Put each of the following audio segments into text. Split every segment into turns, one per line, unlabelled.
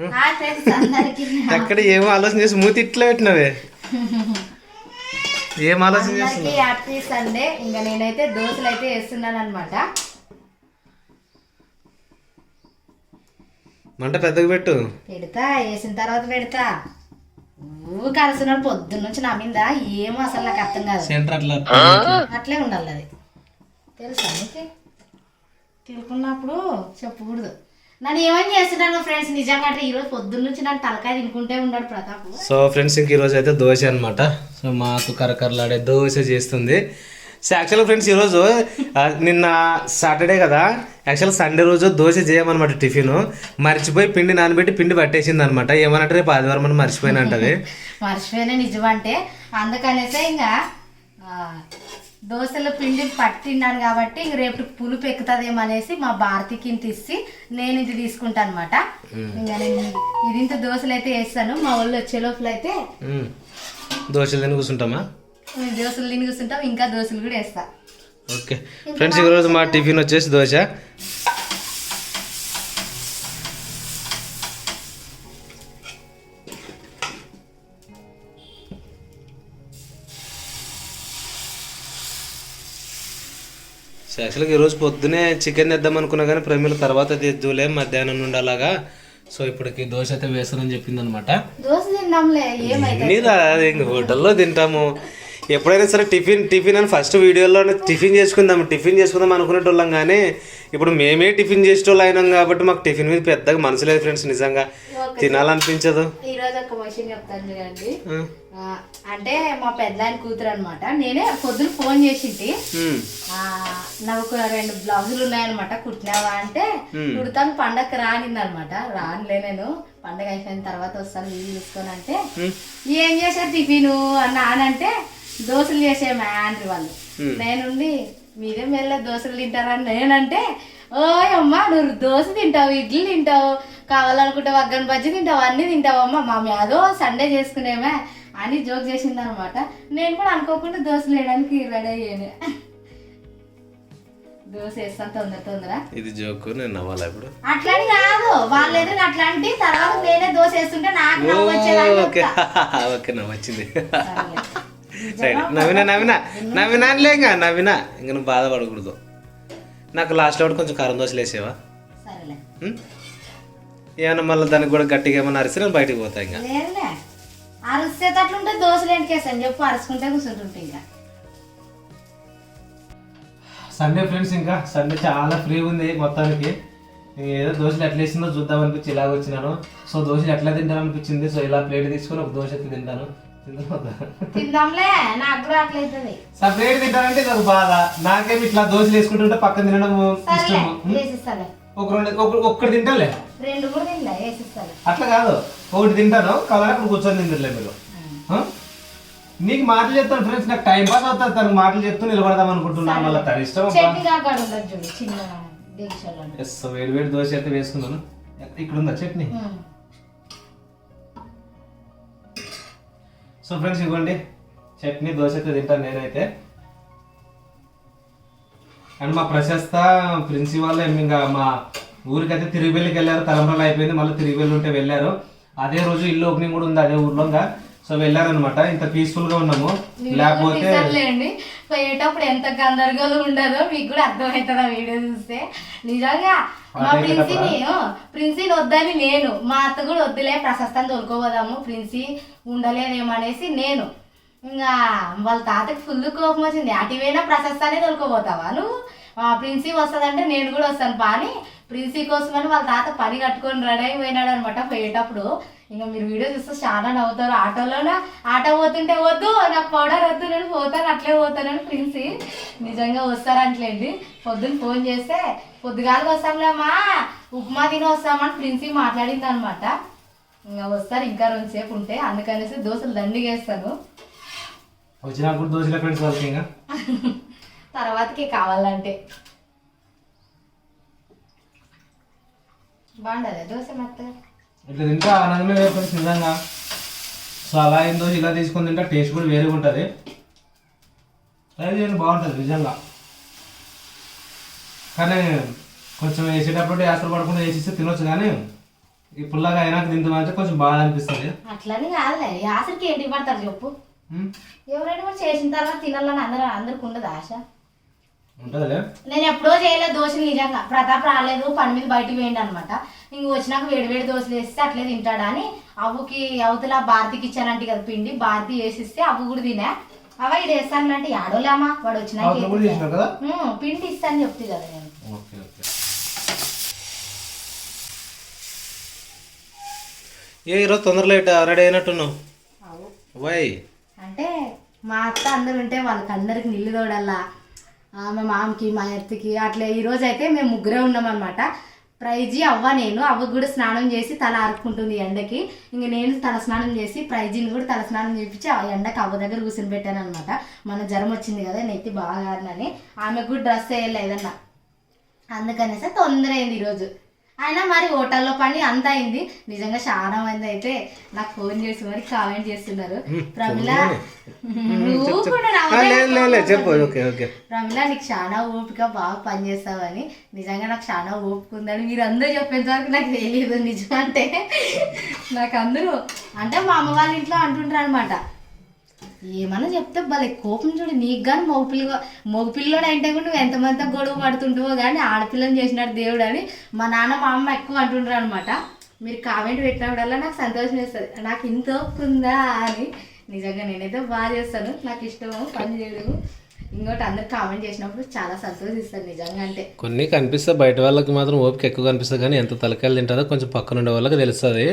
Hi friends అందరికి
ఎక్కడ ఏం ఆలోచన చేసి మూతి ఇట్లా పెట్టినవే? ఏం ఆలోచన చేస్తున్నావు?
హ్యాపీ సండే ఇంకా నేనైతే దోశలు అయితే వేస్తున్నాను అనమాట
మంట పెద్దగా పెట్టు.
పెడతా వేసిన తర్వాత పెడతా. నువ్వు కలుస్తున్నాడు పొద్దున్న నుంచి నా మీద ఏమో అసలు నాకు అర్థం కాదు.
సెంటర్ అట్లా
అట్లే. ఉండాలి అది. తెలుసా నీకు? తిరుకున్నప్పుడు చెప్పకూడదు. నన్ను ఏమని చేస్తున్నాను ఫ్రెండ్స్? నిజంగా అంటే ఈరోజు పొద్దున్న నుంచి నన్ను తలకాయ తినుకుంటే ఉన్నాడు ప్రతాప్.
సో ఫ్రెండ్స్ ఇంక ఈరోజు అయితే దోశ అనమాట సో మాకు కరకరలాడే దోశ చేస్తుంది. సో యాక్చువల్గా ఫ్రెండ్స్ ఈరోజు నిన్న సాటర్డే కదా. యాక్చువల్ సండే రోజు దోశ చేయమన్నమాట టిఫిన్. మర్చిపోయి పిండి నానబెట్టి పిండి పట్టేసింది అనమాట ఏమనంటే రేపు ఆదివారం అని మర్చిపోయిన అంటది.
మర్చిపోయిన నిజం అంటే అందుకనేసే ఇంకా దోశల పిండి పట్టిన్నాను కాబట్టి ఇంక రేపు పులుపు ఎక్కుతుందేమో అనేసి మా భారతికి ఇంత ఇచ్చి నేను ఇది తీసుకుంటాను అనమాట ఇది ఇంత దోశలు అయితే వేస్తాను మా వాళ్ళు వచ్చే లోపల అయితే.
దోశలు తిని కూర్చుంటామా
దోశలు తిని కూర్చుంటాం ఇంకా దోశలు కూడా వేస్తా
ఓకే. ఫ్రెండ్స్ ఈరోజు మా టిఫిన్ వచ్చేసి దోశ. యాక్చువల్గా ఈరోజు పొద్దునే చికెన్ తెద్దాం అనుకున్నా కానీ ప్రమిల తర్వాత తెద్దులే మధ్యాహ్నం నుండి అలాగా. సో ఇప్పటికి దోశ అయితే వేస్తానని చెప్పింది అనమాట హోటల్లో తింటాము. ఎప్పుడైనా సరే టిఫిన్ టిఫిన్ అని ఫస్ట్ వీడియోలో టిఫిన్ చేసుకుందాం టిఫిన్ చేసుకుందాం అనుకునేటోళ్ళం కానీ ఇప్పుడు మేమే టిఫిన్ చేసేటోళ్ళు అయినాం కాబట్టి మాకు టిఫిన్ మీద పెద్దగా మనసు లేదు ఫ్రెండ్స్ నిజంగా. తినాలనిపించదు.
ఈరోజు ఒక విషయం చెప్తాను చూడండి. అంటే మా పెద్దాయన కూతురు అనమాట నేనే పొద్దున ఫోన్ ఆ, నాకు రెండు బ్లౌజులు ఉన్నాయన్నమాట కుట్టినావా అంటే. కుడతాను పండగకి రానింది అనమాట రానులే నేను పండగ అయిపోయిన తర్వాత వస్తాను వీలు చూసుకొని అంటే ఏం చేశారు టిఫిన్? అని నానంటే దోశలు చేసే మ్యాండ్రి వాళ్ళు. నేనుండి మీరే మెల్ల దోశలు తింటారని నేనంటే ఓయ్ అమ్మా నువ్వు దోశ తింటావు ఇడ్లీ తింటావు కావాలనుకుంటే వగ్గన బజ్జి తింటావు అన్నీ తింటావు అమ్మ. మా మేదో సండే చేసుకునేమే అని జోక్ చేసింది అనమాట నేను కూడా అనుకోకుండా దోశలు వేయడానికి రెడీ అయ్యాను. దోశ వేస్తాను తొందర తొందర.
ఇది జోకు నేను నవ్వాలా ఇప్పుడు?
అట్లాంటి కాదు వాళ్ళు అట్లాంటి తర్వాత నేనే దోశ వేస్తుంటే నాకు
ఓకే. ఓకే నవ్వు వచ్చింది
సరేలే.
రైట్ నవ్వినా నవ్వినా నవ్వినానులే ఇంకా నవ్వినా ఇంకా నువ్వు బాధపడకూడదు. నాకు లాస్ట్లో కూడా కొంచెం కారం దోశలు వేసేవా? ఏమన్నా మళ్ళీ దానికి కూడా గట్టిగా ఏమన్నా అరిస్తే నేను బయటికి పోతా ఇంకా.
అరుసేటట్లుంటే దోశలు ఎంటికేసాను చెప్పు అరుచుకుంటే కూర్చుంటుంటే ఇంకా.
సండే ఫ్రెండ్స్ ఇంకా సండే చాలా ఫ్రీ ఉంది మొత్తానికి. ఏదో దోశలు ఎట్లా వేసిందో చూద్దాం అనిపించి ఇలాగ వచ్చినాను. సో దోశలు ఎట్లా తింటాను అనిపించింది సో ఇలా ప్లేట్ తీసుకొని ఒక దోశ ఎత్తి తింటాను.
తిందాంలే నాకు కూడా అట్లయితుంది
సపరేట్ తింటానంటే ఒక బాధ. నాకేమి ఇట్లా దోశలు వేసుకుంటుంటే పక్కన తినడం?
వేసిస్తాలే
ఒక రెండు ఒక- ఒక్కటి తింటాలే?
రెండు కూడా తినలే వేసిస్తాలే.
అట్లా కాదు. ఒకటి తింటాను కావాలి అక్కడ కూర్చొని తిందిలే మీరు? నీకు మాటలు చెప్తాను ఫ్రెండ్స్ నాకు టైం పాస్ అవుతుంది తనకు మాటలు చెప్తూ నిలబడదాం అనుకుంటున్నాను మళ్ళీ తన ఇష్టం వేడి వేడి దోశ అయితే వేసుకున్నాను ఇక్కడ ఉందా చట్నీ? సో ఫ్రెండ్స్ ఇవ్వండి. చట్నీ దోశ అయితే తింటాను నేనైతే. అండ్ మా ప్రశస్త ప్రిన్సి వాళ్ళు ఏమి ఇంకా మా ఊరికైతే తిరువెల్లికి వెళ్ళారు తలంబ్రాలు అయిపోయింది మళ్ళీ తిరువెల్లి ఉంటే వెళ్ళారు. అదే రోజు ఇల్లు ఓపెనింగ్ కూడా ఉంది అదే ఊర్లో ఇంకా. సో వెళ్ళారనమాట ఇంత పీస్ఫుల్గా ఉన్నాము. లేకపోతే
పోయేటప్పుడు ఎంత గందరగోళం ఉండదో మీకు కూడా అర్థమవుతుంది ఆ వీడియో చూస్తే. నిజంగా మా ప్రిన్సీని ప్రిన్సీని వద్దని నేను మా అత్త కూడా వద్దులే ప్రశస్తాన్ని తోలుకోపోదాము ప్రిన్సీ ఉండలేదేమనేసి నేను ఇంకా వాళ్ళ తాతకి ఫుల్ కోపం వచ్చింది. అటువైనా ప్రశస్తానే తోలుకోపోతావా నువ్వు? ప్రిన్సీ వస్తుందంటే నేను కూడా వస్తాను. పాని ప్రిన్సీ కోసమని వాళ్ళ తాత పని కట్టుకొని రెడీ పోయినాడు అనమాట పోయేటప్పుడు. ఇంకా మీరు వీడియో చూస్తే చాలా నవ్వుతారు. ఆటోలోనే? ఆటో పోతుంటే వద్దు నాకు పౌడర్ వద్దు నేను పోతాను అట్లే పోతానని ప్రిన్సీ నిజంగా వస్తారంటలేండి. పొద్దున్న ఫోన్ చేస్తే పొద్దుగాలకు వస్తాంలేమ్మా ఉప్మా తిని వస్తామని ప్రిన్సీ మాట్లాడింది అనమాట ఇంకా వస్తారు ఇంకా రెండుసేపు ఉంటే అందుకనేసి దోశలు దండిగేస్తాను.
వచ్చినా కూడా దోశల ఫ్రెండ్స్ వాళ్ళకి ఇంకా
తర్వాతకి కావాలంటే. బాగుండదు దోశ మెత్తగా
ఇట్లా తింటే ఆనందమే వేరు నిజంగా. సో అలా ఏం దోశ ఇలా తీసుకొని తింటే టేస్ట్ కూడా వేరేగా ఉంటుంది. ట్రై చేయండి బాగుంటుంది నిజంగా. కానీ కొంచెం వేసేటప్పుడు యాసలు పడకుండా వేసేస్తే తినొచ్చు కానీ ఈ పుల్లగా అయినాక తింటే కొంచెం బాగా అనిపిస్తుంది.
అట్లని కాదులే ఆసరికి ఏంటి పడతారు చెప్పు. ఎవరైనా కూడా చేసిన తర్వాత తినాలని అందరూ అందరికి ఉండదు ఆశ. నేను ఎప్పుడో చేయలేదు దోశలు నిజంగా. ప్రతాప్ రాలేదు పని మీద బయటికి వేయండి అనమాట ఇంక వచ్చినాక వేడి వేడి దోశలు వేస్తే అట్లే తింటాడా అని అవ్వుకి అవతల భారతికి ఇచ్చానంటే కదా పిండి భారతి వేసిస్తే అవ్వు కూడా తినే. అవ ఇది వేస్తానంటే ఆడోలేమా వాడు వచ్చినాక పిండి ఇస్తాను చెప్తే కదా నేను.
ఏ ఈరోజు తొందర లేట్ రెడీ అయినట్టున్నావు? వై.
అంటే మా అత్త అందరు ఉంటే వాళ్ళకి అందరికి నీళ్ళు తోడల్లా మా మామకి మా ఎత్తికి అట్లా ఈరోజు అయితే మేము ముగ్గురే ఉన్నామన్నమాట. ప్రైజీ అవ్వ నేను అవ్వ కూడా స్నానం చేసి తల అరుక్కుంటుంది ఎండకి. ఇంక నేను తల స్నానం చేసి ప్రైజీని కూడా తల స్నానం చేపించి ఆ ఎండకి అవ్వ దగ్గర కూర్చొని పెట్టాను అనమాట మన జ్వరం వచ్చింది కదా నెత్తి బాగా ఆరినని. ఆమెకు కూడా డ్రెస్ వేయలేదన్న అందుకనేసి తొందర అయింది ఈరోజు అయినా మరి హోటల్లో పని అంత అయింది. నిజంగా చాలా మంది అయితే. నాకు ఫోన్ చేసి మరి కామెంట్ చేస్తున్నారు. ప్రమిళ నువ్వు ప్రమిళ నీకు చాలా ఓపిక బాగా పనిచేస్తావని నిజంగా నాకు చాలా ఓపిక ఉందని మీరు అందరూ చెప్పేంత వరకు నాకు తెలియదు. నిజం అంటే నాకు అందరూ అంటే మా అమ్మ వాళ్ళ ఇంట్లో అంటుంటారు అనమాట ఏమన్నా చెప్తే భలే కోపం చూడు. నీకు కానీ మగపిల్ల మగపిల్లడు అంటే కూడా నువ్వు ఎంతమంది గొడవ పడుతుంటావో కానీ ఆడపిల్లని చేసినాడు దేవుడు అని మా నాన్న మా అమ్మ ఎక్కువ అంటుండ్రు అనమాట మీరు కామెంట్ పెట్టినప్పుడల్లా నాకు సంతోషం వేస్తుంది. నాకు ఇంత ఓపిక ఉందా అని. నిజంగా నేనైతే బాగా చేస్తాను. నాకు ఇష్టము. పని చేయడము. ఇంకోటి అందరు కామెంట్ చేసినప్పుడు చాలా సంతోషిస్తాను నిజంగా అంటే.
కొన్ని కనిపిస్తే బయట వాళ్ళకి మాత్రం ఓపిక ఎక్కువ కనిపిస్తుంది కానీ ఎంత తలకాయలు తింటుందో కొంచెం పక్కన ఉండే వాళ్ళకి తెలుస్తుంది.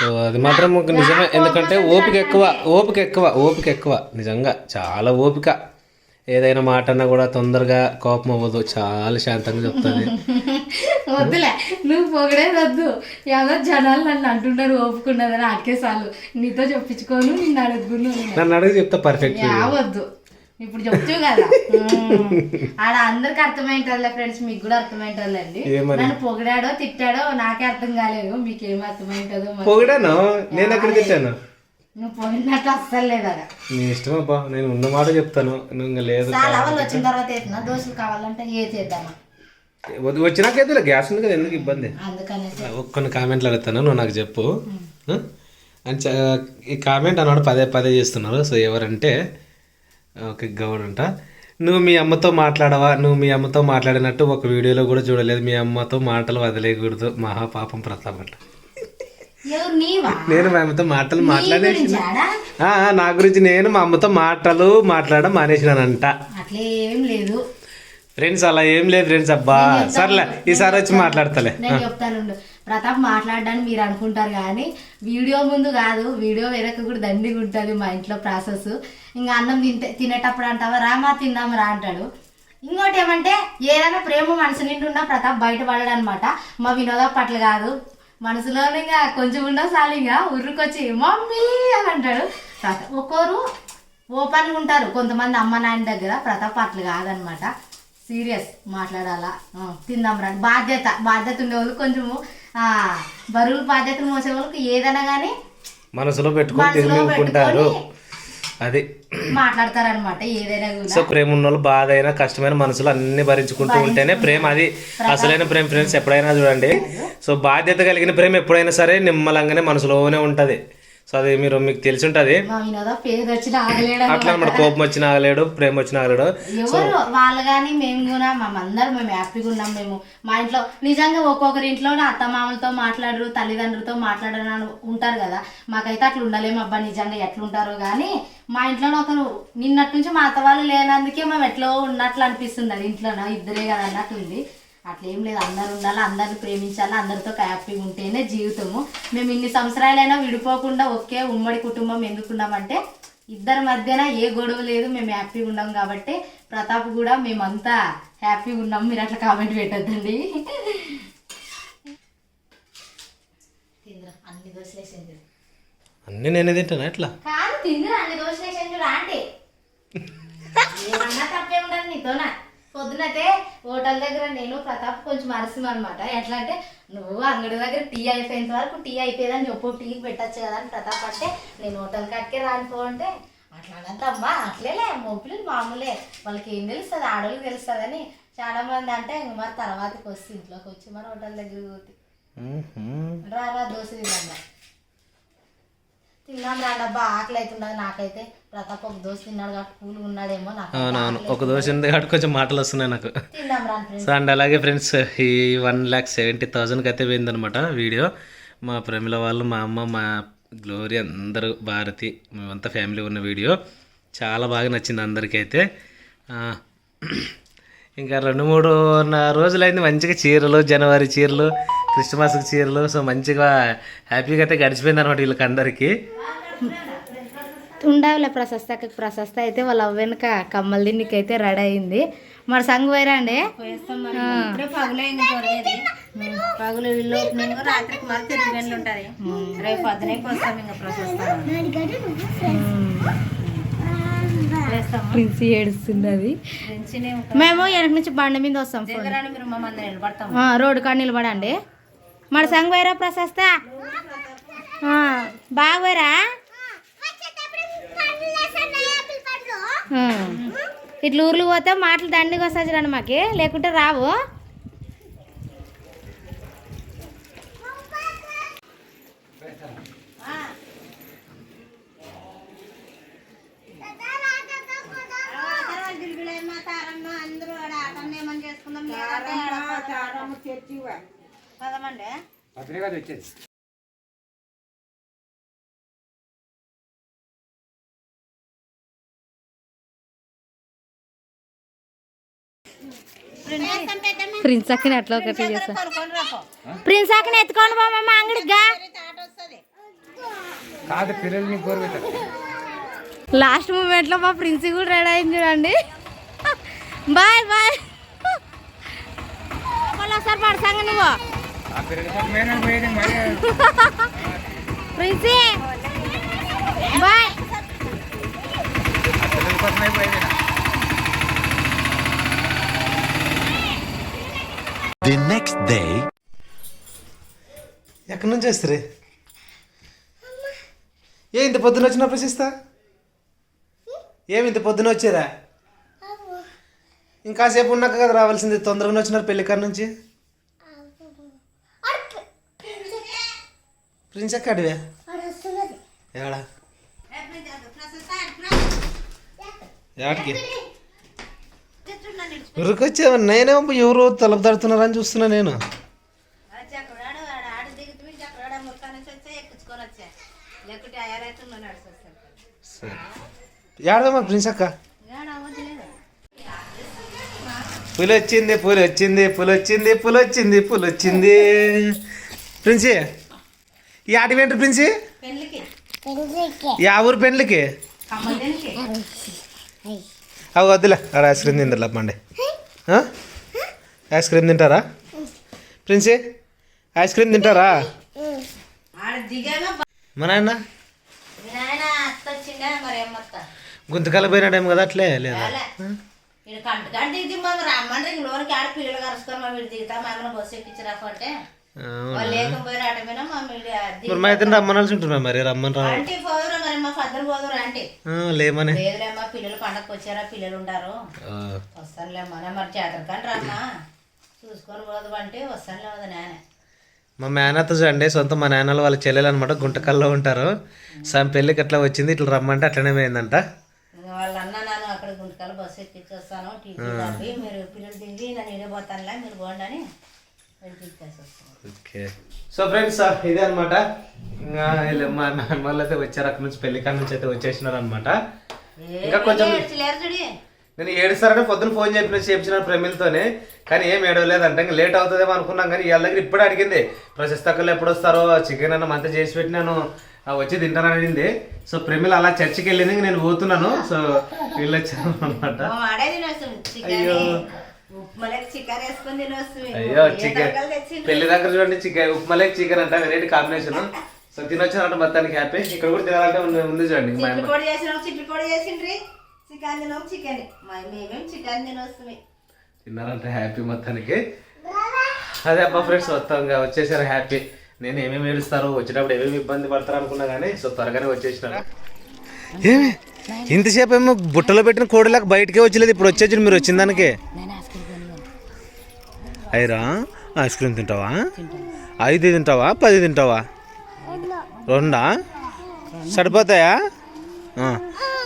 సో అది మాత్రం నిజమే. ఎందుకంటే ఓపిక ఎక్కువ ఓపిక ఎక్కువ ఓపిక ఎక్కువ. నిజంగా చాలా ఓపిక. ఏదైనా మాట అన్నా కూడా తొందరగా కోపం అవ్వదు. చాలా శాంతంగా చెప్తుంది.
వద్దులే నువ్వు పొగడే వద్దు. ఎవరో జనాలు నన్ను అంటున్నారు ఓపుకున్నదని చాలు నీతో చెప్పించుకోను నిన్ను అడుగును.
నన్ను అడిగి చెప్తా పర్ఫెక్ట్
యావద్దు ఇప్పుడు చెప్తూ కదా. ఆడ అందరికి అర్థమైంటుందిలే ఫ్రెండ్స్ మీకు కూడా అర్థమైంటుందండి
ఏమని?
నన్ను పొగిడాడో తిట్టాడో నాకే అర్థం కాలేదు మీకేం అర్థమైంటుందో మరి.
పొగిడాను? నేను ఎక్కడ తిట్టాను?
నువ్వు పొగిడినట్టు అస్సలు లేదు అక్కడ.
నీ ఇష్టం అబ్బా నేను ఉన్న మాట చెప్తాను. నువ్వు లేదు
చాలా వాళ్ళు వచ్చిన తర్వాత వేస్తున్నా దోశలు కావాలంటే ఏ చేద్దామా?
వద్దు- వచ్చినాకైతే గ్యాస్ ఉంది కదా ఎందుకు ఇబ్బంది? కొన్ని కామెంట్లు అడుగుతాను నువ్వు నాకు చెప్పు? అని చ- ఈ కామెంట్ అన్నాడు పదే పదే చేస్తున్నారు. సో ఎవరంటే ఓకే గౌడ్ అంట నువ్వు మీ అమ్మతో మాట్లాడవా? నువ్వు మీ అమ్మతో మాట్లాడినట్టు ఒక వీడియోలో కూడా చూడలేదు. మీ అమ్మతో మాటలు వదిలేయకూడదు. మహాపాపం ప్రతాప్ అంట. నేను మా అమ్మతో మాటలు మాట్లాడేసి ఆ, నా గురించి నేను మా అమ్మతో మాటలు మాట్లాడడం మానేసినానంట.
అట్లేం లేదు.
ఫ్రెండ్స్ అలా ఏం లేదు ఫ్రెండ్స్ అబ్బా. సర్లే ఈసారి వచ్చి మాట్లాడతలే.
చెప్తాను ప్రతాప్ మాట్లాడడానికి మీరు అనుకుంటారు కానీ వీడియో ముందు కాదు వీడియో వెనక కూడా దండిగా ఉంటుంది మా ఇంట్లో ప్రాసెస్. ఇంకా అన్నం తింటే తినేటప్పుడు అంటావా రామా తిందాం రా అంటాడు. ఇంకోటి ఏమంటే ఏదైనా ప్రేమ మనసు నిండి ఉన్నా ప్రతాప్ బయట అనమాట మా వినోద పట్ల కాదు. మనసులోనే ఇంకా కొంచెం ఉండవు చాలు ఇంకా ఉర్రుకొచ్చి మమ్మీ అని అంటాడు ఒక్కోరు ఓపెన్గా ఉంటారు. కొంతమంది అమ్మ నాయన దగ్గర ప్రతాప్ అట్లా కాదనమాట. సీరియస్ మాట్లాడాలా? తిందాం రండి బాధ్యత బాధ్యత ఉండే వాళ్ళు కొంచెము బరువులు బాధ్యతలు మోసే వాళ్ళకి ఏదైనా కానీ
మనసులో పెట్టుకొని అది.
మాట్లాడతారనమాట ఏదైనా
సో ప్రేమ ఉన్న వాళ్ళు బాధ అయినా కష్టమైన మనసులు అన్ని భరించుకుంటూ ఉంటేనే ప్రేమ అది. అసలైన ప్రేమ ఫ్రెండ్స్ ఎప్పుడైనా చూడండి. సో బాధ్యత కలిగిన ప్రేమ ఎప్పుడైనా సరే నిమ్మలంగానే మనసులోనే ఉంటది. సో అది మీరు మీకు తెలిసి ఉంటది అట్లా మన కోపం వచ్చిన ఆగలేడు ప్రేమ వచ్చిన ఆగలేడు.
వాళ్ళు కానీ మేము కూడా మేమందరం మేము హ్యాపీగా ఉన్నాం. మేము మా ఇంట్లో నిజంగా ఒక్కొక్కరి ఇంట్లో అత్త మామలతో మాట్లాడరు తల్లిదండ్రులతో మాట్లాడరు ఉంటారు కదా. మాకైతే అట్లా ఉండలేము అబ్బా నిజంగా ఎట్లుంటారో కానీ మా ఇంట్లో ఒకరు నిన్నటి నుంచి మా అత్త వాళ్ళు లేనందుకే మేము ఎట్లో ఉన్నట్లు అనిపిస్తుంది అది. ఇంట్లోన? ఇద్దరే కదా అన్నట్టుంది. అట్లా ఏం లేదు అందరు ఉండాలి అందరిని ప్రేమించాలి అందరితో హ్యాపీగా ఉంటేనే జీవితము. మేము ఇన్ని సంవత్సరాలైనా విడిపోకుండా ఒకే ఉమ్మడి కుటుంబం ఎందుకున్నామంటే ఇద్దరి మధ్యన ఏ గొడవ లేదు మేము హ్యాపీగా ఉన్నాం కాబట్టి ప్రతాప్ కూడా మేమంతా హ్యాపీగా ఉన్నాం మీరు అట్లా కామెంట్ పెట్టద్దండి. అన్ని దోశలు వేసింది
అన్ని నేనే తింటాను ఎట్లా?
కాదు తిందిరా అన్ని దోశలు చూడు ఆంటీ ఏమన్నా తప్పే ఉండదు నీతోనా? పొద్దునైతే హోటల్ దగ్గర నేను ప్రతాప్ కొంచెం అరసం అనమాట ఎట్లా అంటే నువ్వు అంగడి దగ్గర టీ అయిపోయేంత వరకు టీ అయిపోయేదని చెప్పు టీకి పెట్టచ్చు కదా అని ప్రతాప్ అంటే నేను హోటల్ కట్కే రానిపో అంటే అట్లా అనద్దమ్మా అట్లేలే మొబ్బులు మామూలే వాళ్ళకి ఏం తెలుస్తుంది ఆడవాళ్ళకి తెలుస్తుందని చాలా మంది అంటే ఇంక మరి తర్వాతకి వస్తే ఇంట్లోకి వచ్చి మరి హోటల్ దగ్గర పోతే. రా రా దోశ తిందాం రా. తిన్నాం ఆకలి అవుతున్నది నాకైతే. ప్రతాప్ ఒక దోశ తిన్నాడు కాబట్టి కూల్ ఉన్నాడేమో నాకు
అవునవును. ఒక దోశ ఉంది కాబట్టి కొంచెం మాటలు వస్తున్నాయి నాకు. సో అండ్ అలాగే ఫ్రెండ్స్ ఈ వన్ ల్యాక్ సెవెంటీ థౌజండ్కి అయితే పోయిందనమాట వీడియో. మా ప్రమిళ వాళ్ళు మా అమ్మ మా గ్లోరీ అందరూ భారతి మేమంతా ఫ్యామిలీ ఉన్న వీడియో. చాలా బాగా నచ్చింది అందరికీ అయితే. ఇంకా రెండు మూడు రోజులైంది మంచిగా చీరలు జనవరి చీరలు. క్రిస్మస్కి చీరలు సో మంచిగా హ్యాపీగా అయితే గడిచిపోయింది అనమాట వీళ్ళకి అందరికీ
ఉండావిలే ప్రశస్తకి ప్రశస్త అయితే వాళ్ళ అవ్వెనక కమ్మల దిండికి అయితే రెడీ అయింది. మరి సంగు పోయిరా అండి?
పగులే ఇల్లు రాత్రికి మరి తిరిగి వెళ్ళి ఉంటుంది రేపు పొద్దునకి వస్తాం ఇంకా ప్రశస్తాం.
ప్రిన్సి ఏడుస్తున్నది.
ఫ్రెండ్స్ని
మేము వెనక నుంచి బండి మీద వస్తాం రోడ్డు కాడ నిలబడండి. మరి సంగు పోయిరా ప్రశస్త? బాగా పోయిరా. ఇట్లా ఊర్లు పోతే మాటలు దండిగా వస్తాయి చూడండి మాకి. లేకుంటే రావు.
అందరూ ఆటనే ఏమని చేసుకుందాం. పదమండి.
ప్రిన్స్ అక్కని అట్లా ఒకటి ప్రిన్స్ అక్కని ఎత్తుకోండి బామ్మ అంగడిగా
ఆట వస్తుంది
లాస్ట్ మూమెంట్లో మా ప్రిన్సి కూడా రెడీ అయింది చూడండి. Bye bye. ఒకసారి పడసాంగ నువ్వు. ప్రిన్సి బాయ్.
The next day.
ఎక్కడి నుంచి వస్తారు ఏ ఇంత పొద్దున వచ్చినా ప్రశిస్తా ఏమి ఇంత పొద్దున వచ్చారా? ఇంకాసేపు ఉన్నాక కదా రావాల్సింది తొందరగా వచ్చినారు పెళ్ళి కాడ నుంచి. ప్రిన్స్ ఎక్క అడివే ఏడా? ఏడికి ఉరికొచ్చావు? నేనే ఎవరు తలుపు తడుతున్నారని చూస్తున్నా నేను.
చక్కడాడు ఆడ ఆడ దిగుతూ చక్కడాడ ముక్క నుంచి వచ్చా ఎక్కించుకొని వచ్చా. లేకుంటే అయ్యారైతే నడిచి వస్తాను
సరే. ఏడదా మరి ప్రిన్స్ అక్క? పులి వచ్చింది పులి వచ్చింది పులి వచ్చింది పులి వచ్చింది పులి వచ్చింది ప్రిన్సి ఈ ఆట ఏంటి ప్రిన్సి
పెళ్ళికి.
యా ఊరు పెండ్లికి? అవి వద్దులే. ఆడ ఐస్ క్రీమ్ తింటారు పండి ఐస్ క్రీమ్ తింటారా? ప్రిన్సి ఐస్ క్రీమ్ తింటారా?
ఆడ దిగాగా
మా నాయన?
నాయన అత్త వచ్చిండే? మరి ఏమత్త
గుంతకాల పోయినాడేమో కదా? అట్లే లేదా?
దిగి మాకు రమ్మంటే ఇంక లోనికి ఆడ పిల్లలు వీడు దిగుతా. బస్సు
మరి మా ఇద్దరు రమ్మనాల్సి ఉంటుంది మరి రమ్మని రా. లేమని.
పిల్లలు పండగకి వచ్చారా పిల్లలు ఉంటారు
ఆ,
వస్తానులేమ్మా మరి జాతర కానీ రమ్మా చూసుకొని పోదు అంటే వస్తానులే వద్దు నాయన
మా మేనత్త చూడండి సొంత మా నాన్నలు వాళ్ళ చెల్లెలు అనమాట గుంటకల్లో ఉంటారు. సమ్ పెళ్ళికి అట్లా వచ్చింది ఇట్లా రమ్మంటే అట్లనే పోయిందంట.
వాళ్ళ అన్న నన్ను అక్కడ గుంటకాల బస్సు ఎక్కించి వస్తాను తప్పి మీరు పిల్లలు దిగి నన్ను ఇడే పోతానులే మీరు పోండి అని. వెళ్ళిపించేసి వస్తాను
ఓకే సో ఫ్రెండ్స్ ఇదే అనమాట మా వాళ్ళు అయితే వచ్చారు. అక్కడ నుంచి పెళ్ళి కాడ నుంచి అయితే వచ్చేసినారు అనమాట ఇంకా కొంచెం నేను ఏడుస్తారని పొద్దున ఫోన్ చెప్పిన చేపించిన ప్రమిల్తోనే. కానీ ఏం ఏడవలేదంట. ఇంకా లేట్ అవుతుందేమో అనుకున్నాం కానీ వీళ్ళ దగ్గర ఇప్పుడే అడిగింది. ప్రశస్తకలు ఎప్పుడు వస్తారో చికెన్ అన్న మంత చేసి పెట్టినాను. వచ్చి తింటానని అడిగింది. సో ప్రమిల్ అలా చర్చికి వెళ్ళింది. ఇంక నేను పోతున్నాను. సో వీళ్ళు వచ్చారు అనమాట అయ్యో. అయ్యో చికెన్? పెళ్ళి దగ్గర చూడండి చికెన్ ఉప్మాలేక్ చికెన్ అంట వెరైటీ కాంబినేషన్ సో తినొచ్చారంట మొత్తానికి హ్యాపీ ఇక్కడ కూడా తినాలంటే ఉంది ఉంది చూడండి తిన్నారంటే హ్యాపీ మొత్తానికి. అదే అబ్బా ఫ్రెండ్స్ వస్తాం ఇంకా వచ్చేసారు హ్యాపీ నేను ఏమేమి ఏడుస్తారు వచ్చేటప్పుడు ఏమేమి ఇబ్బంది పడతారు అనుకున్నా కానీ సో త్వరగానే వచ్చేసినారు. ఏమి? ఇంతసేపు ఏమో బుట్టలో పెట్టిన కోడిలాగా బయటకే వచ్చలేదు ఇప్పుడు వచ్చేసి మీరు వచ్చిన దానికి. అయ్యరా ఐస్ క్రీమ్ తింటావా? ఐదు తింటావా? పది తింటావా? రెండా. సరిపోతాయా?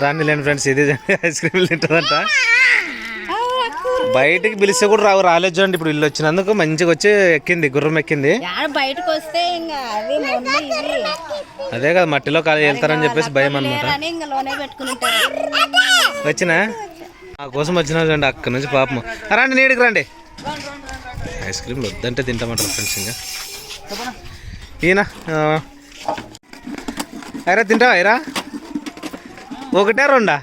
రాని లేని ఫ్రెండ్స్ ఇది ఐస్ క్రీమ్లు తింటుందంట బయటికి పిలిస్తే కూడా రావు రాలేదు చూడండి ఇప్పుడు ఇల్లు వచ్చినందుకు. మంచిగా వచ్చి ఎక్కింది గుర్రం ఎక్కింది.
బయటకు వస్తే
అదే కదా మట్టిలో కాలు వెళ్తారని చెప్పేసి భయం అనమాట వచ్చినా? నా కోసం వచ్చినా చూడండి అక్కడి నుంచి పాపం రండి నీడికి రండి. ఐస్ క్రీమ్ వద్దంటే తింటామంటారు ఫ్రెండ్స్ ఇంకా? ఈయన. ఐరా తింటావా ఐరా? ఒకటే రెండా?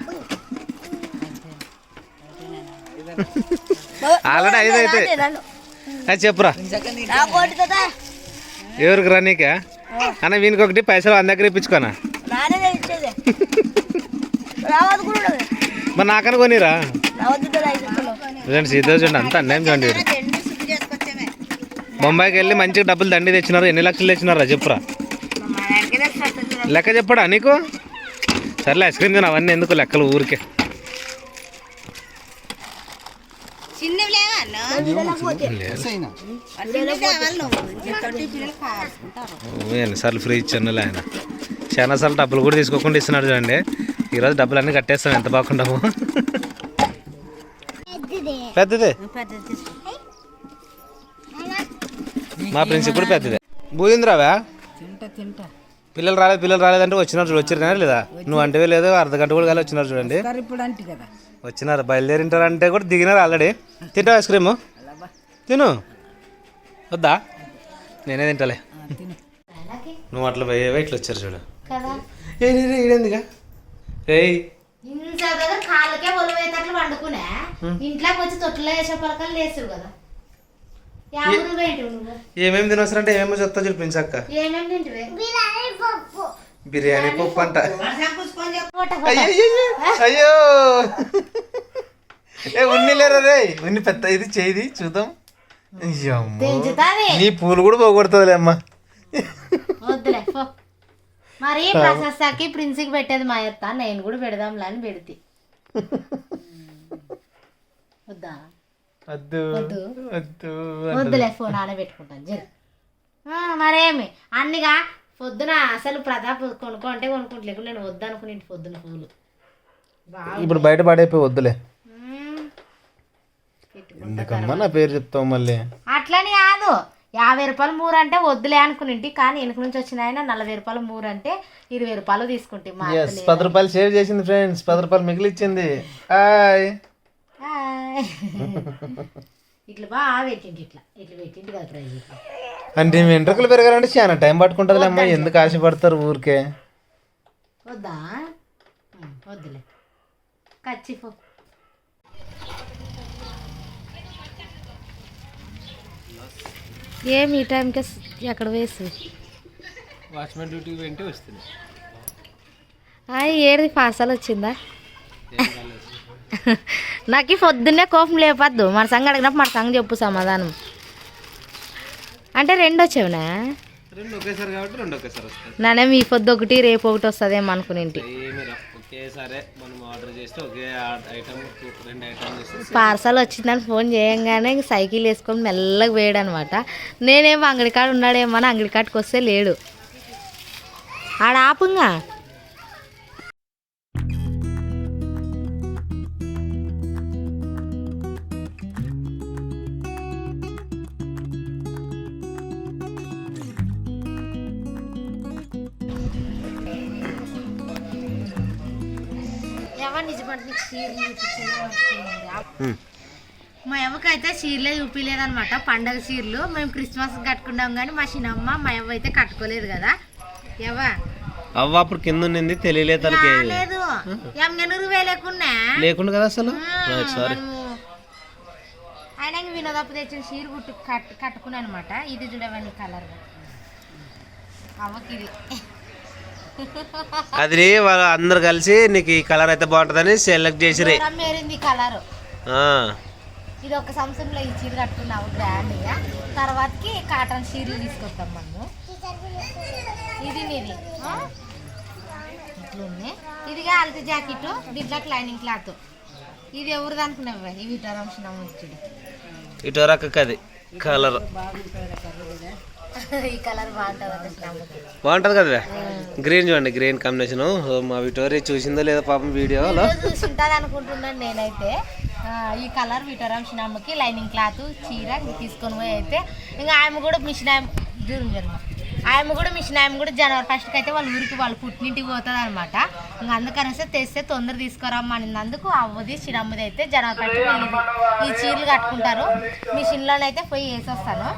ఆల్రెడీ ఐదు అయితే. అది చెప్పురా. ఎవరికి రా నీకా? అన్న వీనికి ఒకటి పైసలు వంద దగ్గర ఇప్పించుకోనా? మరి నాకని కొనిరా? ఫ్రెండ్స్ ఇదో చూడండి అంత అన్యాయం చూడండి. బొంబాయికి వెళ్ళి మంచిగా డబ్బులు దండి తెచ్చినారు. ఎన్ని లక్షలు తెచ్చినారా చెప్పురా? లెక్క చెప్పడా నీకు? సర్లే ఐస్ క్రీమ్ తిన అవన్నీ ఎందుకు లెక్కలు ఊరికే? ఎన్నిసార్లు ఫ్రీ ఇచ్చాను ఆయన. చాలా సార్లు డబ్బులు కూడా తీసుకోకుండా ఇస్తున్నాడు చూడండి. ఈరోజు డబ్బులు అన్నీ కట్టేస్తాం ఎంత బాగుండము పెద్దదే. మా ప్రిన్సిపల్ కూడా పెద్దదే.
తింటా తింటా.
పిల్లలు రాలేదు పిల్లలు రాలేదంటే వచ్చినారు చూడు వచ్చినా లేదా? నువ్వు అంటే లేదు అర్ధ గంట కూడా కాలే వచ్చినారు చూడండి. వచ్చినారు బయలుదేరింటారు అంటే కూడా దిగినారు ఆల్రెడీ తింటావు ఐస్ క్రీము తిను. వద్దా? నేనే తింటాలే. నువ్వు అట్లా పోయేవే ఇట్లా వచ్చారు చూడు.
కదా.
ఏ
వండుకునే ఇంట్లోకి వచ్చి తొట్టులో వేసే పలకలు లేసావు కదా. యాభై బయట నువ్వు.
ఏమేమి తినొస్తారంటే ఏమేమో చెప్తా అక్క.
ఏమేమి తింటివే?
బిర్యానీ పప్పు. అంట. అయ్యో. ఏ ఉన్ని లేరా రే? ఉన్ని పెద్ద ఇది చేయి చూద్దాం. నీ పూలు కూడా పోగొడుతుందిలే అమ్మా.
వద్దులే పో. మరి ప్రశస్తకి ప్రిన్సికి పెట్టేది మా అత్త. నేను కూడా పెడదాంలే అని పెడితే. వద్దా?
వద్దు.
వద్దు.
వద్దు
వద్దులే ఫోన్ ఆడ పెట్టుకుంటాను జరు మరేమి? అన్నిగా పొద్దున అసలు ప్రతాప్ కొనుక్కో అంటే కొనుక్కుంటలేకు నేను వద్దనుకుని పొద్దున పూలు
ఇప్పుడు బయట పడైపోయి వద్దులే. ఎందుకమ్మా నా పేరు చెప్తావు మళ్ళీ?
అట్లని కాదు. యాభై రూపాయలు మూర అంటే వద్దులే అనుకునింటి. కానీ వెనక నుంచి వచ్చిన ఆయన నలభై రూపాయలు మూర అంటే ఇరవై రూపాయలు తీసుకుంటే
పది రూపాయలు సేవ్ చేసింది ఫ్రెండ్స్ పది రూపాయలు మిగిలిచ్చింది. హాయ్.
ఇట్లా బాగా పెట్టింటి ఇట్లా. ఇట్లా పెట్టింటి కదా ప్రైజ్ ఇట్లా.
అంటే వెంట్రుకలు పెరగాలంటే చాలా టైం పట్టుకుంటుంది అమ్మా ఎందుకు ఆశపడతారు ఊరికే?
వద్దా? వద్దులే. కచ్చిపో. ఏమి ఈ టైంకి ఎక్కడ వేసి?
వాచ్మెన్ డ్యూటీకి వెంటే వస్తుంది.
అయ్యి ఏడిది పార్సల్ వచ్చిందా? నాకు ఈ పొద్దున్నే కోపం లేపద్దు. మన సంగ అడిగినప్పుడు మన సంగ చెప్పు సమాధానం. అంటే రెండు వచ్చావునా? నానే మీ పొద్దు ఒకటి రేపు ఒకటి వస్తుందేమో అనుకునేంటి
ఏమి ఐటమ్ చేస్తే
పార్సల్ వచ్చిందని ఫోన్ చేయంగానే సైకిల్ వేసుకొని మెల్లగా వేయడు అనమాట నేనేమో అంగడి కాడ ఉన్నాడేమో అని అంగడి కాడికి వస్తే లేడు. ఆడ ఆపుంగా మా అవ్వకైతే చీరలే చూపించలేదన్నమాట పండగ చీరలు. మేము క్రిస్మస్ కట్టుకున్నాం కానీ మా చిన్నమ్మ మా అవ్వ అయితే కట్టుకోలేదు కదా. ఎవ
అవ్వ అప్పుడు కింద ఉన్నింది తెలియలే తనకి.
లేదు. ఎంగనూరు వేలేకున్నా.
లేకుండా కదా అసలు? సారీ.
ఆయన వినోదప్పు తెచ్చిన చీర కుట్టు కట్ కట్టుకున్నాను అనమాట ఇది చూడవని కలర్? అవ్వకి ఇది
అది వాళ్ళు అందరు కలిసి నీకు ఈ కలర్ అయితే బాగుంటుందని సెలెక్ట్ చేసిరే.
మేరింది కలర్. ఇది ఒక సంవత్సరంలో ఈ చీర కట్టుకున్నాము గ్రాండ్గా తర్వాతకి కాటన్ చీరలు తీసుకొస్తాం మనము. ఇది ఆ? ఇట్లుంది ఇదిగా అల్తి జాకెట్ దీంట్లో లైనింగ్ క్లాత్. ఇది ఎవరిది అనుకున్నావు ఇవి వచ్చుడు
ఇటు రకకి అది కలర్
ఈ కలర్. బాగుంటుంది
కదా గ్రీన్ చూడండి గ్రీన్ కాంబినేషన్ మా విటోరియా చూసిందో లేదో పాపం వీడియోలో
చూసింటుంది అనుకుంటున్నాను నేనైతే. ఈ కలర్ విటోరామ్ అమ్మకి లైనింగ్ క్లాత్ చీర తీసుకొని పోయి అయితే ఇంకా ఆమె కూడా మిషన్ ఆమె దూరం జరుగు ఆమె కూడా మిషన్ ఆమె కూడా జనవరి ఫస్ట్కి అయితే వాళ్ళ ఊరికి వాళ్ళ పుట్టినింటికి పోతుంది అనమాట ఇంకా అందుకనేసి తెస్తే తొందర తీసుకురమ్మనినందుకు అవ్వది చిరమ్మది అయితే జనవరి ఫస్ట్ ఈ చీరలు కట్టుకుంటారు. మిషన్లోనైతే పోయి వేసొస్తాను.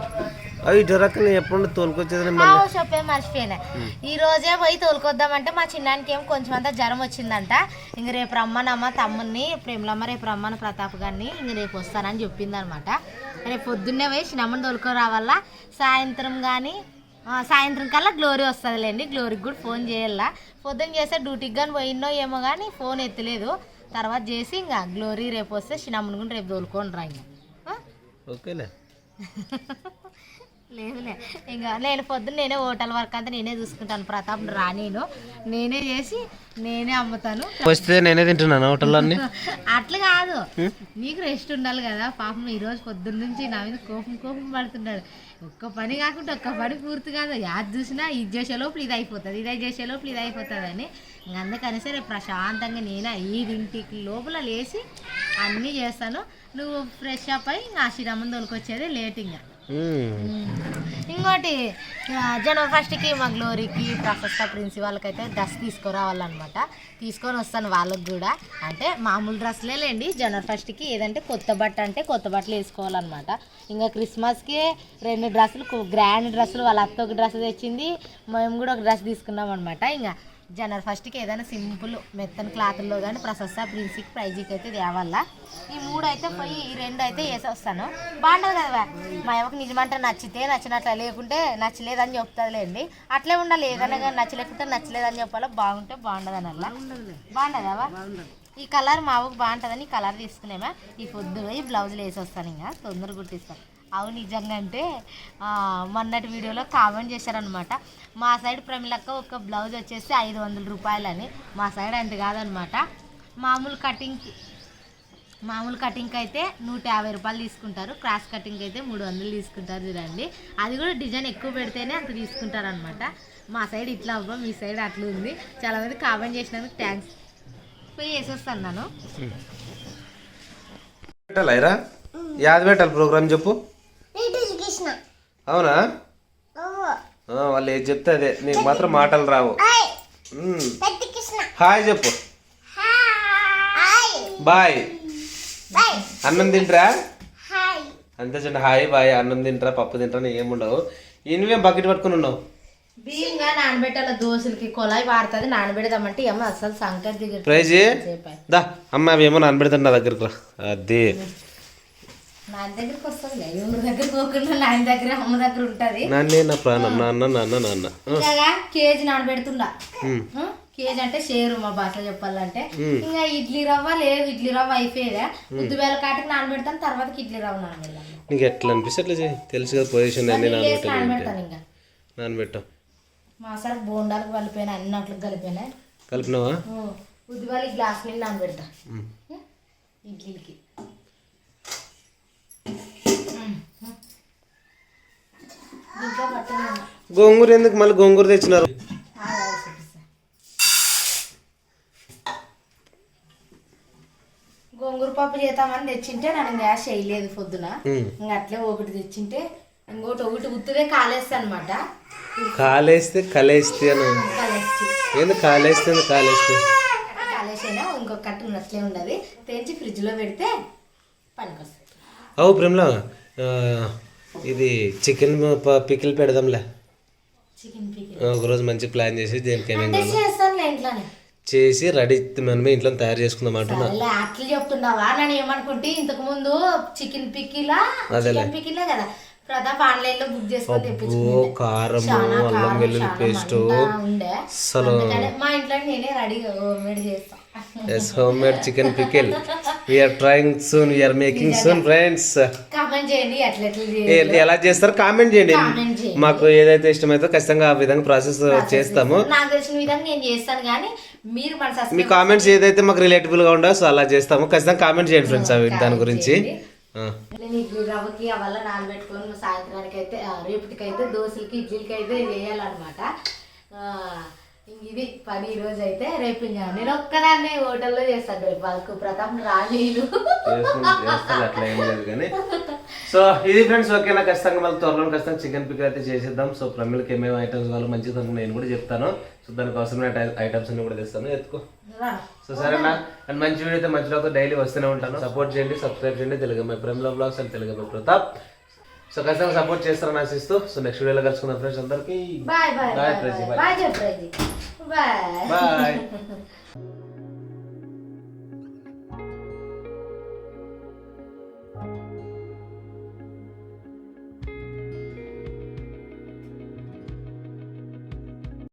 అవి ఇటురక్కని ఎప్పుడు తోలుకొచ్చేది
ఆ, చెప్పే మర్చిపోయినా ఈ రోజే పోయి తోలుకొద్దామంటే మా చిన్నానికి ఏం కొంచెం అంతా జ్వరం వచ్చిందంట. ఇంక రేపు రమ్మనమ్మ తమ్ముని ప్రేమలమ్మ రేపు రమ్మని ప్రతాప్ గారిని ఇంక రేపు వస్తానని చెప్పింది అనమాట రేపు పొద్దున్నే పోయి చిన్నమ్మని తోలుకో రావాలా? సాయంత్రం కానీ సాయంత్రం కల్లా గ్లోరీ వస్తుందిలేండి. గ్లోరీకి కూడా ఫోన్ చేయాలా? పొద్దున్న చేస్తే డ్యూటీకి కానీ పోయినో ఏమో కానీ ఫోన్ ఎత్తలేదు. తర్వాత చేసి ఇంకా గ్లోరీ రేపు వస్తే చిన్నమ్మని కూడా రేపు తోలుకొని రా ఇంకా. ఆ? లేదులే. ఇంకా నేను పొద్దున్న నేనే హోటల్ వర్క్ అంతా నేనే చూసుకుంటాను. ప్రతాప్ రా నేను. నేనే చేసి నేనే అమ్ముతాను.
వస్తే నేనే తింటున్నాను హోటల్లో
అట్లా కాదు. నీకు రెస్ట్ ఉండాలి కదా. పాపం ఈ రోజు పొద్దున్న నుంచి నా మీద కోపం కోపం పడుతున్నాడు. ఒక్క పని కాకుండా ఒక్క పని పూర్తి కాదు. యాద్ చూసినా ఇది చేసే లోపల ఇది అయిపోతుంది ఇది చేసే లోపల ఇది అయిపోతుంది అని ఇంక అందుకని సరే ప్రశాంతంగా నేను ఐదింటికి లోపల లేచి అన్నీ చేస్తాను. నువ్వు ఫ్రెష్ అప్ అయి ఇంకా ఆశ్రమం తోలుకొచ్చేది లేట్ ఇంకా. ఇంకోటి జనవరి ఫస్ట్కి మా గ్లోరీకి ప్రశస్త ప్రిన్సిపాల్కి అయితే డ్రెస్ తీసుకురావాలన్నమాట. తీసుకొని వస్తాను వాళ్ళకి కూడా. అంటే మామూలు డ్రెస్లే లేండి. జనవరి ఫస్ట్కి ఏదంటే కొత్త బట్ట అంటే కొత్త బట్టలు వేసుకోవాలన్నమాట. ఇంకా క్రిస్మస్కి రెండు డ్రెస్సులు గ్రాండ్ డ్రెస్సులు వాళ్ళ అత్త ఒక డ్రెస్ తెచ్చింది. మేము కూడా ఒక డ్రెస్ తీసుకున్నాం అనమాట ఇంకా జనవరి ఫస్ట్కి ఏదైనా సింపుల్ మెత్తని క్లాత్లో కానీ ప్రశస్త ప్రిన్సికి ప్రైజీకి అయితే తేవాలా ఈ మూడు అయితే పోయి ఈ రెండు అయితే వేసి వస్తాను. బాగుంటుంది కదా మా ఎవరికి నిజమంటే నచ్చితే నచ్చినట్ల లేకుంటే నచ్చలేదని చెప్తుందిలేండి అట్లే ఉండాలి ఏదైనా కానీ నచ్చలేకుంటే నచ్చలేదని చెప్పాలి? బాగుంటే బాగుండదు అని అలా బాగుండదా. ఈ కలర్ మా బాగుంటుందని కలర్ తీసుకునేమా? ఈ పొద్దు పోయి బ్లౌజులు వేసి వస్తాను ఇంకా తొందర కుట్టిస్తాను. అవు నిజంగా అంటే మొన్నటి వీడియోలో కామెంట్ చేశారనమాట మా సైడ్ ప్రమిళక్క ఒక బ్లౌజ్ వచ్చేసి ఐదు వందల రూపాయలని. మా సైడ్ అంత కాదనమాట మామూలు కటింగ్కి మామూలు కటింగ్ అయితే నూట యాభై రూపాయలు తీసుకుంటారు. క్రాస్ కటింగ్ అయితే మూడు వందలు తీసుకుంటారు చూడండి. అది కూడా డిజైన్ ఎక్కువ పెడితేనే అంత తీసుకుంటారు అనమాట మా సైడ్ ఇట్లా అవ్వ మీ సైడ్ అట్లా ఉంది. చాలా మంది కామెంట్ చేసినందుకు థ్యాంక్స్. పోయి వేసేస్తాను నేను.
యాదవేటల్ ప్రోగ్రామ్ చెప్పు. అవునా? వాళ్ళు ఏది చెప్తే అదే. నీకు మాత్రం మాటలు రావు. హాయ్. చెప్పు. బాయ్. అన్నం తింటరా? అంతే చూడండి హాయ్ బాయ్. అన్నం తింటరా పప్పు తింటరా ఏముండవు. ఇనివేం బకెట్ పట్టుకుని ఉన్నావు?
బియ్యంగా నానబెట్టాల దోశలకి కొలాయి వాడుతుంది నానబెడదామంటే ఏమో అసలు దిగ
ప్రైజ్. దా అమ్మ అవి ఏమో నానబెడతాను నా దగ్గరకు రా. అది.
నాన్న దగ్గరికి వస్తుంది ఎవరి దగ్గర పోకుండా నాన్న దగ్గర అమ్మ దగ్గర ఉంటుంది.
నాన్నే నా ప్రాణం నాన్న నాన్న నాన్న.
కేజీ నానబెడుతుండా? కేజీ అంటే షేరు మా భాషలో చెప్పాలంటే. ఇంకా ఇడ్లీ రవ్వ లేదు ఇడ్లీ రవ్వ అయిపోయేదా. ఉద్దువేల కాటికి నానబెడతాను తర్వాత ఇడ్లీ రవ్వ నానబెడతాను.
నీకు ఎట్లా అనిపిస్తే అట్లా చేయి? తెలుసు కదా పొజిషన్ అన్ని
నానబెడతాను ఇంకా
నానబెట్టాం
మా సార్ బోండాలకు కలిపోయినా అన్నట్లకు కలిపోయినాయి
కలిపినావా?
ఉద్దివాలి గ్లాస్ నీళ్ళు నానబెడతా. ఇడ్లీకి
గోంగూర ఎందుకు? మళ్ళీ గోంగూర తెచ్చినారు.
గోంగూర పప్పు చేద్దామని తెచ్చింటే నన్ను గ్యాస్ చేయలేదు పొద్దున. ఇంకా అట్లే ఒకటి తెచ్చింటే ఇంకోటి ఒకటి ఉత్తుదే కాలేస్తా అనమాట
కాలేస్తే కలేస్తే అని. ఏంది కాలేస్తే కాలేస్తే?
కాలేసైనా? ఇంకొక కట్ట ఉన్నట్లే ఉండదు. తెచ్చి ఫ్రిడ్జ్లో పెడితే పనికొస్తుంది.
అవు ప్రేమలా ఇది చికెన్ పికిల్ పెడదాంలే.
పికిల్.
ఒకరోజు మంచి ప్లాన్ చేసి దేనికి చేసి రెడీ మనమే ఇంట్లో తయారు చేసుకుందాం అంటున్నా.
అట్లా చెప్తున్నావా? నన్ను ఏమనుకుంటే ఇంతకు ముందు చికెన్
అదేలే.
చికెన్ పిక్కిలే కదా. ప్రతాప్ ఆన్లైన్లో బుక్ చేసుకొని
అల్లం వెల్లుల్లి పేస్ట్. అసలు
మా ఇంట్లో నేనే రెడీగా హోమ్మేడ్ చేస్తా.
Yes homemade chicken pickle we're trying soon we're making soon friends ఎలా చేస్తారు? కామెంట్ చేయండి. మాకు ఏదైతే ఇష్టమైతే ఖచ్చితంగా ఆ విధంగా ప్రాసెస్ చేస్తాము. మీ కామెంట్స్ ఏదైతే మాకు రిలేటబుల్గా ఉండో సో అలా చేస్తాము. ఖచ్చితంగా కామెంట్ చేయండి ఫ్రెండ్స్ అవి దాని గురించి.
రవ్వకి అవల్ల నానబెట్టుకొని సాయంత్రానికి అయితే రేపటికి అయితే దోశలకి ఇడ్లీకి అయితే వేయాలన్నమాట ఇది పని ఈ రోజు అయితే రేపు నేను ఒక్కదాన్నే హోటల్లో చేస్తాను రేపు వాళ్ళకు ప్రతాప్ రాలేదు
సో ఇది ఫ్రెండ్స్ ఓకేనా? ఖచ్చితంగా మళ్ళీ త్వరలో ఖచ్చితంగా చికెన్ పిక్ అయితే చేసేద్దాం. సో ప్రమిళకి ఏమేమి ఐటమ్స్ కావాలో మంచిగా నేను కూడా చెప్తాను. సో దానికి అవసరమైన ఐటమ్స్ అన్ని కూడా తెస్తాను. ఎత్తుకో. సో సరేనా అండ్ మంచి వీడియో అయితే మంచిలో డైలీ వస్తూనే ఉంటాను. సపోర్ట్ చేయండి సబ్స్క్రైబ్ చేయండి. తెలుగు మై ప్రేమలో vlogs and Telugu my Pratap. So ఖచ్చితంగా సపోర్ట్ చేస్తారని ఆశిస్తూ. సో నెక్స్ట్ వీడియోలో కలుసుకుందాం ఫ్రెండ్స్ అందరికీ.
Bye bye
bye
bye bye.
拜。